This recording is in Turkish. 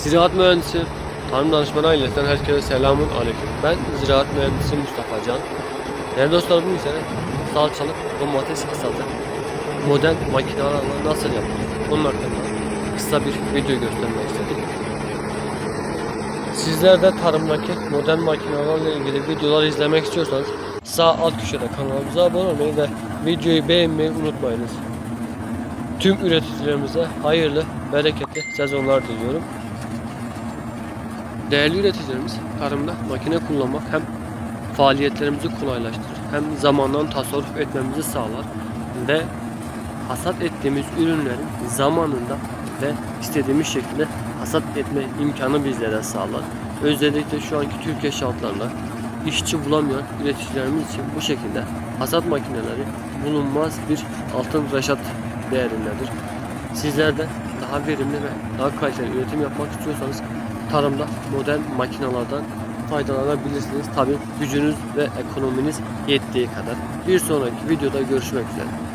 Ziraat mühendisi, tarım danışmanı ailesinden herkese selamun aleyküm. Ben ziraat mühendisi Mustafa Can. Değerli dostlar bugün ise salçalık domates hasadı modern makinelerle nasıl yapılır? Bunun hakkında kısa bir video göstermek istedim. Sizler de tarımdaki modern makinelerle ilgili videolar izlemek istiyorsanız sağ alt köşede kanalımıza abone olmayı ve videoyu beğenmeyi unutmayınız. Tüm üreticilerimize hayırlı, bereketli sezonlar diliyorum. Değerli üreticilerimiz tarımda makine kullanmak hem faaliyetlerimizi kolaylaştırır hem zamandan tasarruf etmemizi sağlar ve hasat ettiğimiz ürünlerin zamanında ve istediğimiz şekilde hasat etme imkanı bizlere sağlar. Özellikle şu anki Türkiye şartlarında işçi bulamayan üreticilerimiz için bu şekilde hasat makineleri bulunmaz bir altın reşat değerindedir. Sizler de daha verimli ve daha kaliteli üretim yapmak istiyorsanız tarımda modern makinelerden faydalanabilirsiniz. Tabi gücünüz ve ekonominiz yettiği kadar. Bir sonraki videoda görüşmek üzere.